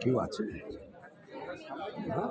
কেউ আছে হ্যাঁ?